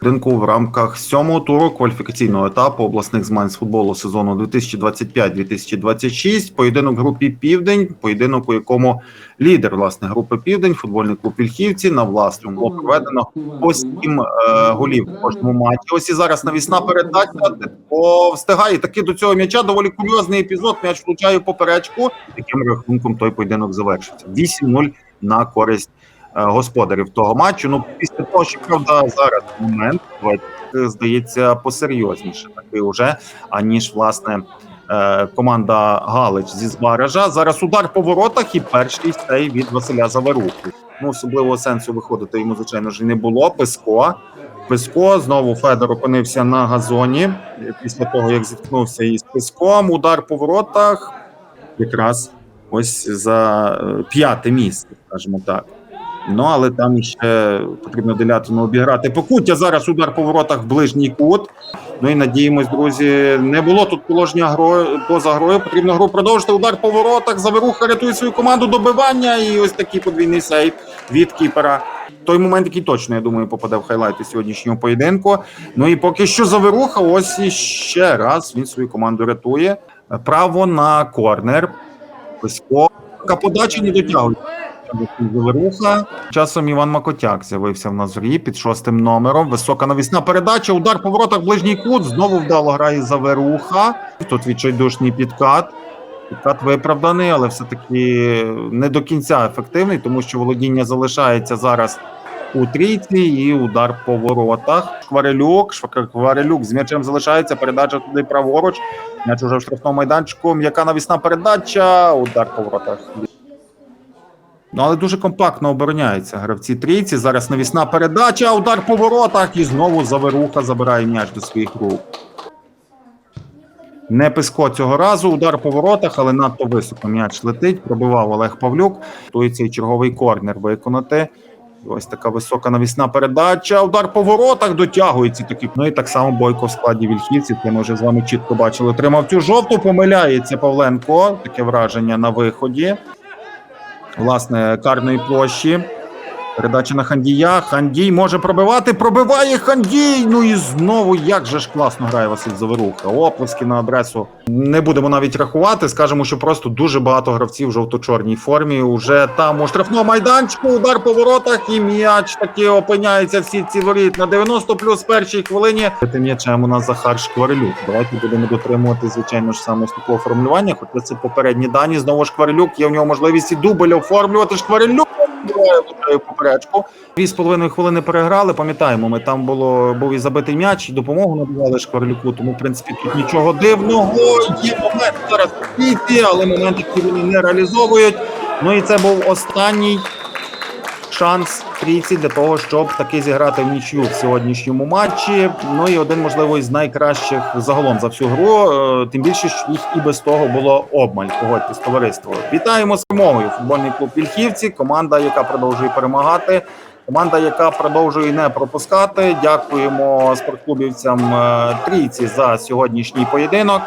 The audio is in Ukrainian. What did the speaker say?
Ринку в рамках сьомого туру кваліфікаційного етапу обласних змагань з футболу сезону 2025-2026. Поєдинок групі Південь, поєдинок, у якому лідер власне групи Південь, футбольний клуб Ільхівці на власному було проведено по сім е, голів в кожному матчі. Ось і зараз навісна передача. Титко встигає таки до цього м'яча. Доволі курйозний епізод. М'яч влучає в поперечку. Таким рахунком той поєдинок завершився. 8-0 на користь е, господарів того матчу. Ну після того, що правда зараз момент е, здається посерйозніше такий уже аніж власне. е, Команда Галич зі Збаража. Зараз удар по воротах і перший цей від Василя Заверухи. Ну, особливого сенсу виходити йому, звичайно ж, не було. Писко. Писко. Знову Федор опинився на газоні е, після того, як зіткнувся із Писком. Удар по воротах. Якраз ось за п'яте місце, скажімо так. Ну, але там ще потрібно делятину обіграти. Покуття зараз удар по воротах в ближній кут. Ну і надіємось, друзі, не було тут положення грою поза грою. Потрібно гру продовжити. Удар по воротах. Заверуха рятує свою команду добивання. І ось такий подвійний сейв від кіпера. Той момент, який точно, я думаю, попаде в хайлайти сьогоднішнього поєдинку. Ну і поки що заверуха, ось і ще раз він свою команду рятує. Право на корнер. Писько. Подача не дотягує. Заверуха. Часом Іван Макотяк з'явився в назорі під шостим номером. Висока навісна передача. Удар по воротах ближній кут. Знову вдало грає Заверуха. Тут відчайдушний підкат. Підкат виправданий, але все-таки не до кінця ефективний, тому що володіння залишається зараз у трійці і удар по воротах. Шкварелюк, Шкварелюк з м'ячем залишається. Передача туди праворуч. М'яч уже в штрафному майданчику. М'яка навісна передача. Удар по воротах. Ну, але дуже компактно обороняються гравці трійці. Зараз навісна передача, удар по воротах і знову заверуха забирає м'яч до своїх рук. Не писко цього разу. Удар по воротах, але надто високо м'яч летить. Пробивав Олег Павлюк. Той цей черговий корнер виконати. Ось така висока навісна передача. Удар по воротах дотягується таки. Ну і так само Бойко в складі вільхівців. Це ми вже з вами чітко бачили. Отримав цю жовту. Помиляється Павленко. Таке враження на виході власне карної площі. Передача на Хандія. Хандій може пробивати. Пробиває Хандій. Ну і знову як же ж класно грає Василь Заверуха. Оплески на адресу не будемо навіть рахувати. Скажемо, що просто дуже багато гравців в жовто-чорній формі. Уже там у штрафному майданчику удар по воротах і м'яч таки опиняється всі ці воріт на 90 плюс першій хвилині. Тим м'ячем у нас Захар Шкварелюк. Давайте будемо дотримувати, звичайно ж саме такого формулювання. Хоча це попередні дані. Знову Шкварелюк. Є в нього можливість і дубль оформлювати. Шкварелюк Буває, влучає поперечку. Дві з половиною хвилини переграли. Пам'ятаємо, ми там було був і забитий м'яч, і допомогу надавали Шкварлюку. Тому, в принципі, тут нічого дивного. Є момент зараз але момент, який вони не реалізовують. Ну і це був останній шанс трійці для того, щоб таки зіграти в нічю в сьогоднішньому матчі. Ну і один, можливо, із найкращих загалом за всю гру. Е, Тим більше, що їх і без того було обмаль. Погодьтесь, товариство. Вітаємо з перемогою. Футбольний клуб Вільхівці, команда, яка продовжує перемагати. Команда, яка продовжує не пропускати. Дякуємо спортклубівцям е, трійці за сьогоднішній поєдинок.